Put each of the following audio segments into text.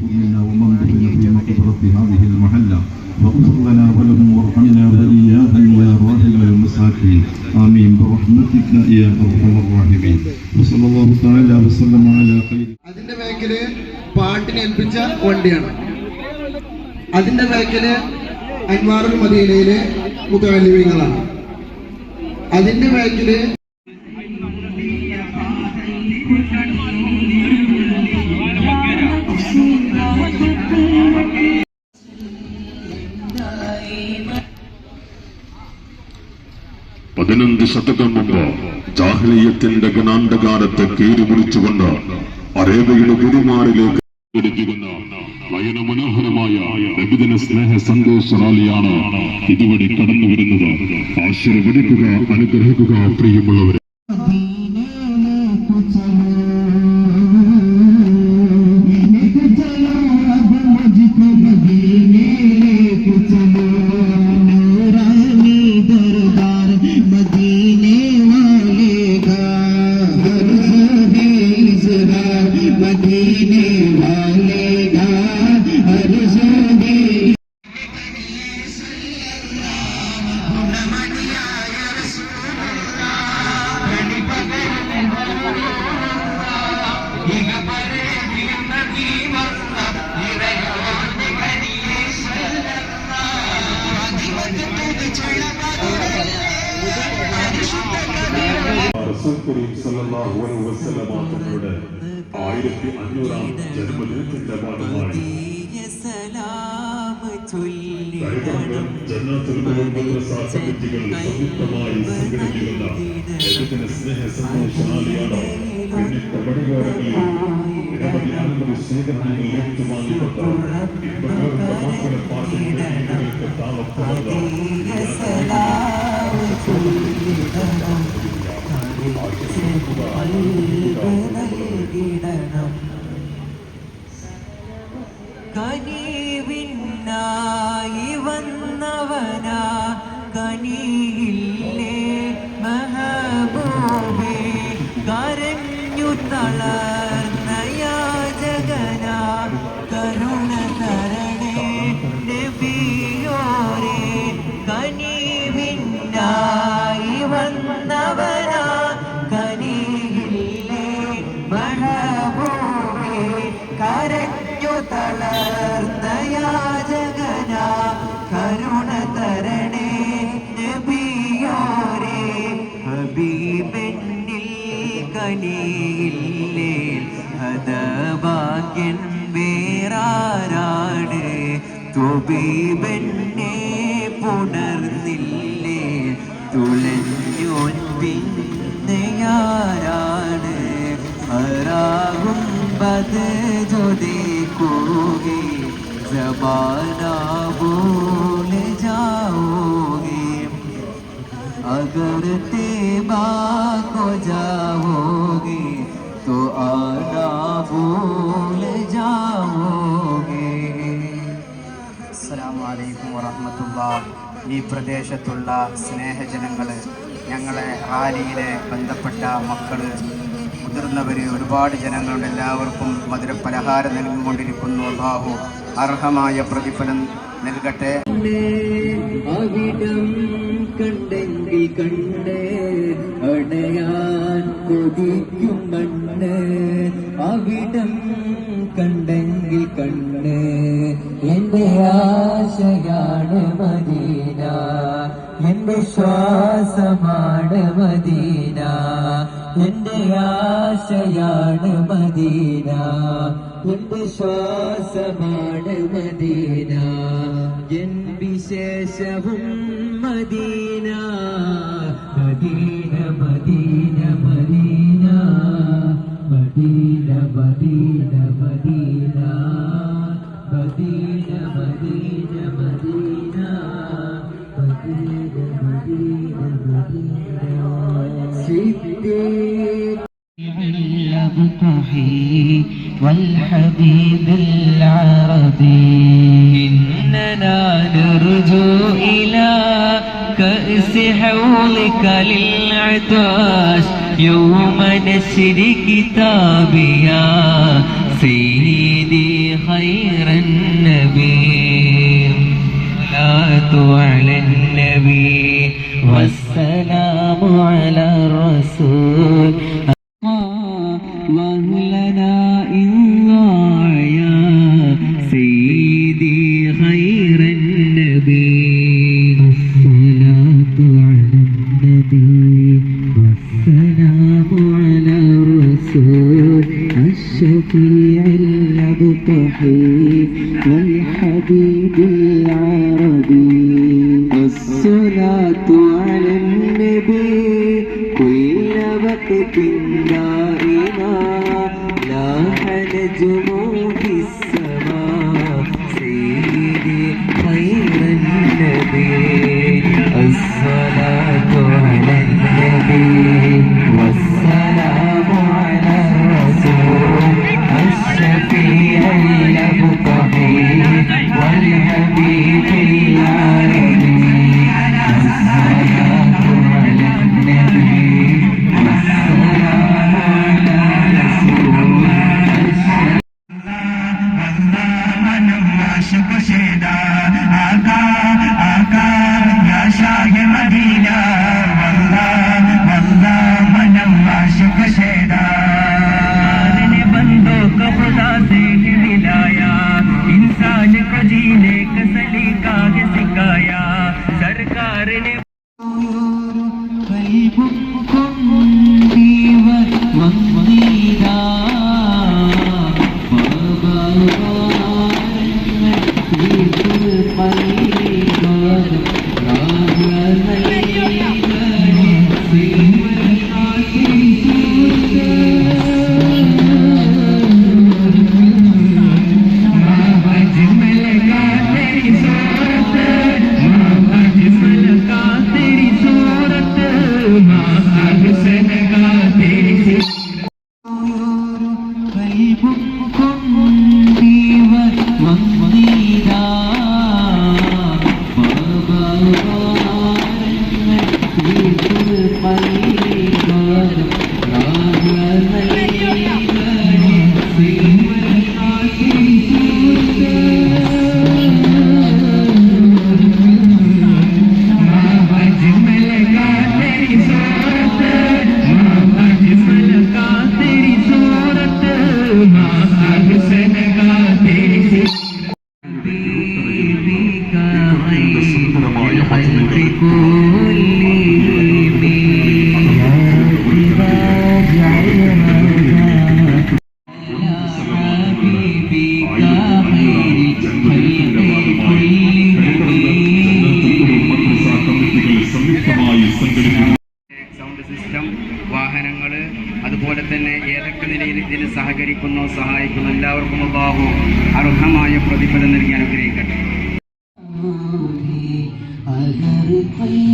منا ومن بحكمة قدرة هذه المحلة واغفر لنا ولهم وارحمنا وإياهم يا راحم المساكين آمين برحمتك يا أرحم الراحمين وصلى الله تعالى وسلم على خير പാട്ടിന് ഏൽപ്പിച്ച വണ്ടിയാണ്. അതിന്റെ ബാക്കിൽ അൻവാറുൽ മദീനയിലെ മുത്തലിമീങ്ങളാണ് അതിന്റെ ബാക്കിൽ പതിനഞ്ച് ശതകം മുമ്പ് ജാഹ്ലീയത്തിന്റെ ഗണാന്തകാലത്തെ കീറിമുറിച്ചുകൊണ്ട് അറേബ്യയുടെ ഗുരുമാരിലേക്ക് എടുപ്പിക്കുന്ന നയനമനോഹരമായ നബിദിന സ്നേഹ സന്തോഷ റാലിയാണ് ഇതുവഴി കടന്നു വരുന്നത് ആശീർവദിക്കുക അനുഗ്രഹിക്കുക പ്രിയമുള്ളവരെ. സല്ലല്ലാഹു അലൈഹി വസല്ലമ തങ്ങളുടെ ആയിരത്തി അഞ്ഞൂറാം ജന്മദിനത്തിന്റെ ഭാഗമായി സംയുക്തമായി സംഘടിപ്പിക്കുന്ന ദൈവത്തിന്റെ സ്നേഹ സന്ദേശാലിയാണ് പടിയോരങ്ങളിൽ നിരവധി ആളുകൾ ശേഖരണങ്ങൾ ഏറ്റുവാങ്ങിക്കൊണ്ട് മക്കളെ പാട്ടുകൾക്ക് താളപ്പുറത്ത് നൽകിടണം കനിവിന്നായി വന്നവനാ കനീ തുബീബെന്നെ പുണർന്നില്ലേ തുളഞ്ഞോൻ പിന്നെയാരാണ് ഹറാകും ബദ് जो देखोगे जमाना भूल जाओगे अगर तेबा को जाओगे तो आना भूल जाओगे അസ്സലാമു അലൈക്കും വറഹമത്തുള്ള. ഈ പ്രദേശത്തുള്ള സ്നേഹജനങ്ങൾ ഞങ്ങളെ റാലിയിലെ ബന്ധപ്പെട്ട മക്കൾ മുതിർന്നവർ ഒരുപാട് ജനങ്ങളുണ്ട് എല്ലാവർക്കും മധുര പലഹാരം നൽകിക്കൊണ്ടിരിക്കുന്നു. അള്ളാഹു അർഹമായ പ്രതിഫലം നൽകട്ടെ. കണ്ടെങ്കിൽ കണ്ട് അടയാൻ കൊതിക്കും മണ്ണ്. അവിടം കണ്ടെങ്കിൽ കണ്ട് എന്റെ ആശയാണ് മദീന. എന്റെ ശ്വാസമാണ് മദീന. എന്റെ ആശയാണ് മദീന. എന്റെ ശ്വാസമാണ് മദീന. എൻ വിശേഷവും മദീന. مدينة مدينة مدينة مدينة مدينة. والحبيب العربي إننا نرجو إلى كأس حولك للعطاش يوم نشر كتابيا لك بالنار لا هنجمون അർഹമായ പ്രതിഫലം നൽകി അനുഗ്രഹിക്കട്ടെ. अगर कोई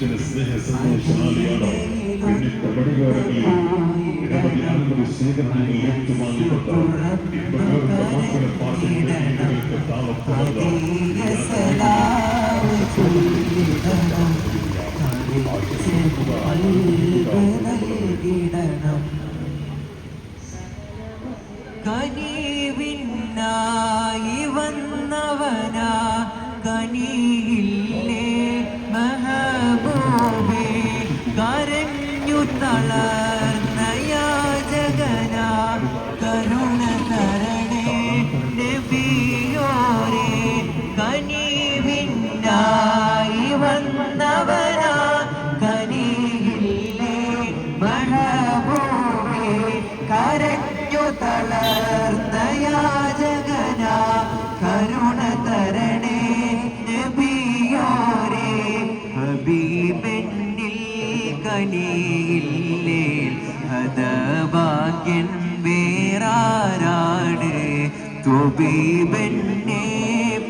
ദേശത്തിന് സ്നേഹസന്തോഷാലിയാണ് പിന്നെ കബടികാരങ്ങളിൽ ഇടപെടാനുള്ള ശേഖരണങ്ങൾ ഏറ്റുവാങ്ങിക്കൊണ്ട് ഇവരുടെ മക്കളെ പാട്ടുകൾക്ക് താളപ്പെടുന്നത് ആശീർവാദ തുബീബെന്നെ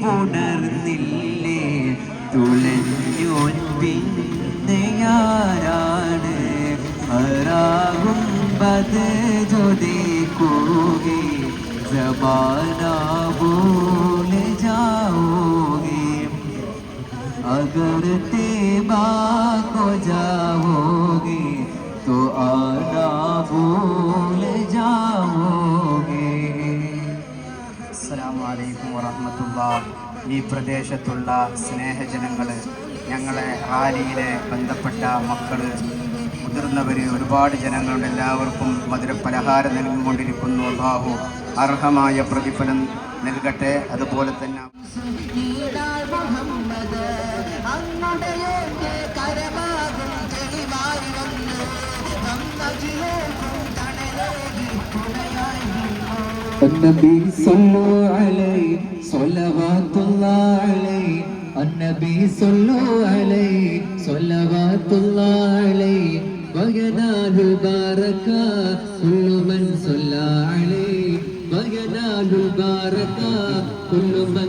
പുണർന്നില്ലേ തുളഞ്ഞോൻ പിന്നെയാരാണ് ഹറാകും ബദ് ജ്യോതിക്കോകെ जमाना भूल जाओगे अगर तेबा को जाओगे तो आना भूल जाओगे അസ്സലാമു അലൈക്കും വറഹമത്തുള്ള ഈ പ്രദേശത്തുള്ള സ്നേഹജനങ്ങൾ ഞങ്ങളെ റാലിയിലെ ബന്ധപ്പെട്ട മക്കൾ മുതിർന്നവർ ഒരുപാട് ജനങ്ങളുണ്ട് എല്ലാവർക്കും മധുര പലഹാരം നൽകിക്കൊണ്ടിരിക്കുന്നു. അള്ളാഹു അർഹമായ പ്രതിഫലം നൽകട്ടെ. അതുപോലെ തന്നെ النبي صلوا عليه صلوات الله عليه النبي صلوا عليه صلوات الله عليه وينال البركة كل من صلى عليه وينال البركة كل من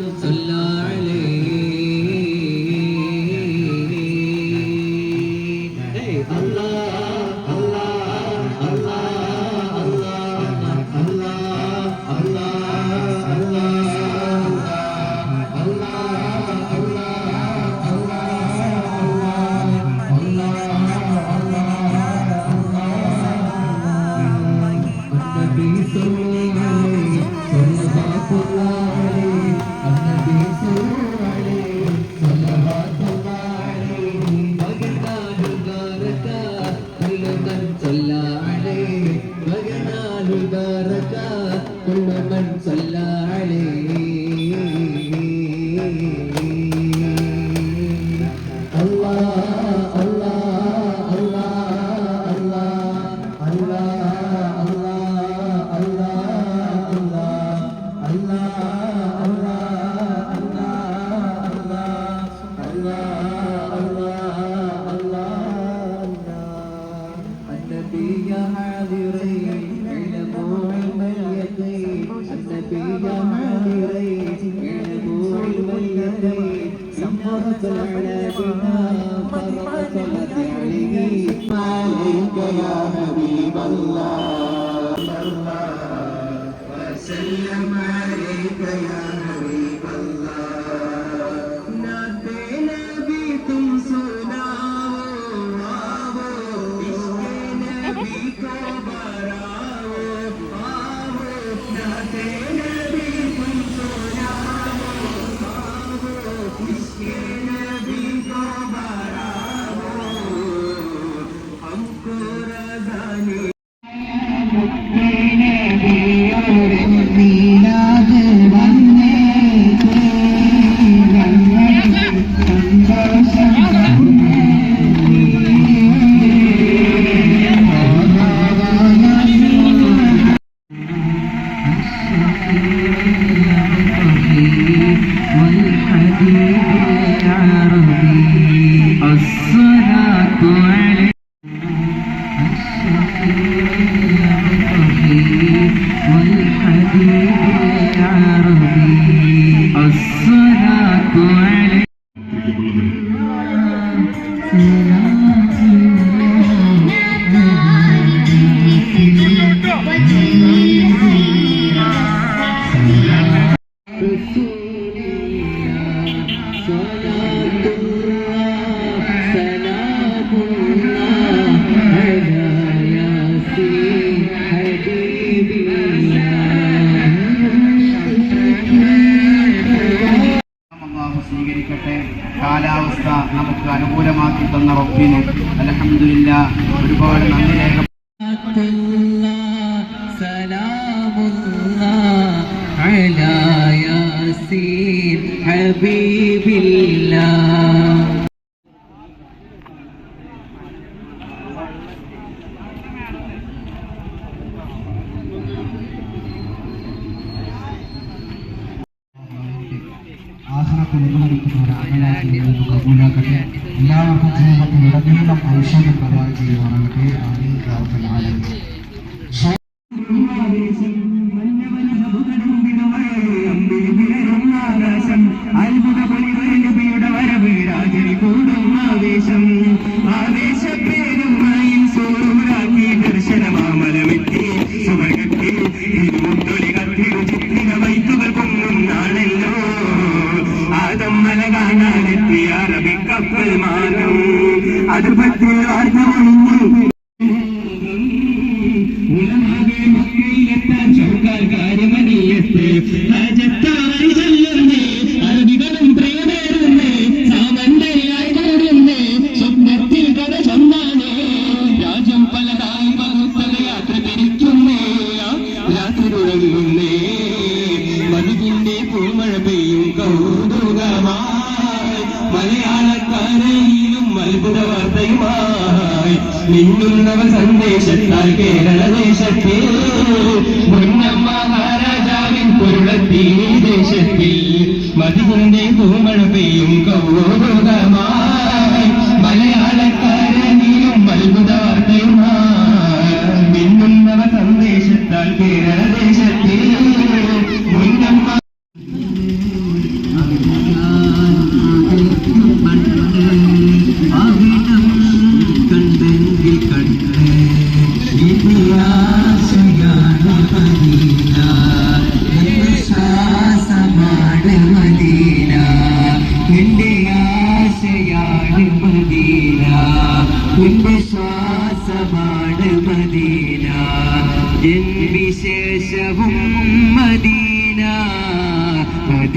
ಕುಲುಗಾರಿ ಕುಮಾರಣ್ಣಾಗಿ ಕಬೂಲಾಗಲಿ ಎಲ್ಲಾ ಜೀವನದ ಔಷಧ ಪ್ರಭಾವಿ ಜೀವನಕ್ಕೆ ಆನಂದ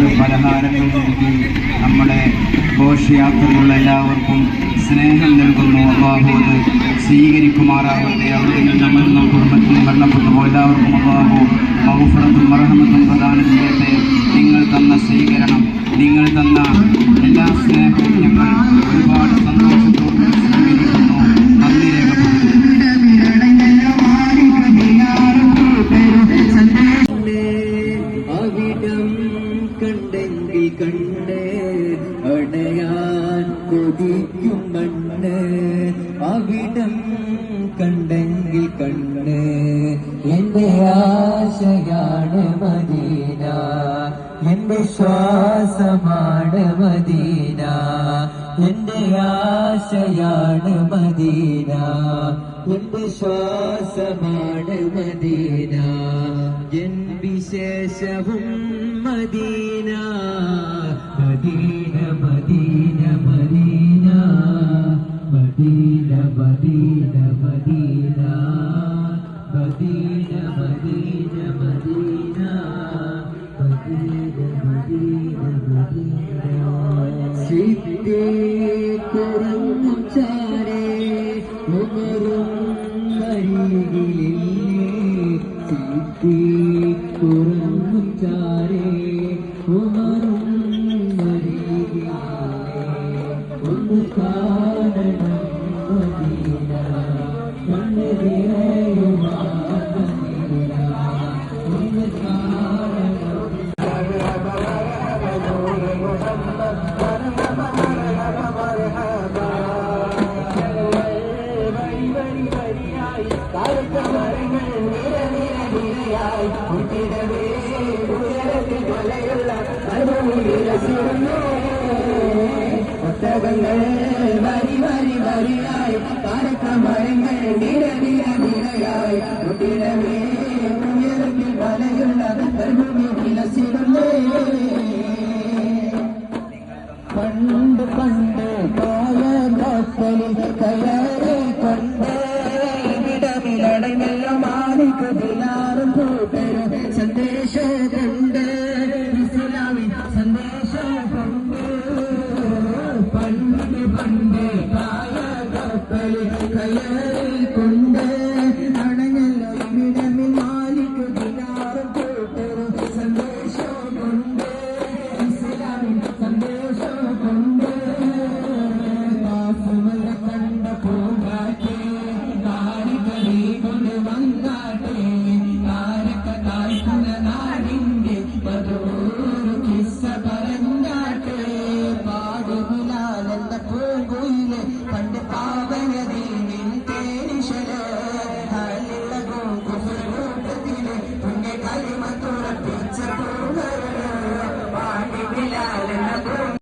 മധുര പലഹാരങ്ങൾ നൽകി നമ്മുടെ ഘോഷയാത്രയുള്ള എല്ലാവർക്കും സ്നേഹം നൽകുന്നു. അള്ളാഹു അത് സ്വീകരിക്കുമാറാകട്ടെ. അവിടെ നിന്ന് നമ്മൾ നിന്ന് മരണപ്പെട്ടു പോയ എല്ലാവർക്കും അള്ളാഹു മൗഫറത്തും മറഹമത്തും പ്രദാനം ചെയ്യട്ടെ. നിങ്ങൾ തന്ന സ്വീകരണം നിങ്ങൾ തന്ന എല്ലാ സ്നേഹവും ഞങ്ങൾ ഒരുപാട് സന്തോഷത്തോടെ കണ്ട് എന്റെ ആശയാണ് മദീന. എന്റെ ശ്വാസമാണ് മദീന. എന്റെ ആശയാണ് മദീന. എന്റെ ശ്വാസമാണ് മദീന. എൻ വിശേഷവും മദീന. കുറഞ്ഞു ചാരേ ഉമറും ഒട്ടകങ്ങൾ വരി വരി വരിയായി പാരക്കമരങ്ങൾ നിരനിര നിരയായി കുട്ടികളെ ഉയരത്തിൽ വലയുള്ള കർമ്മ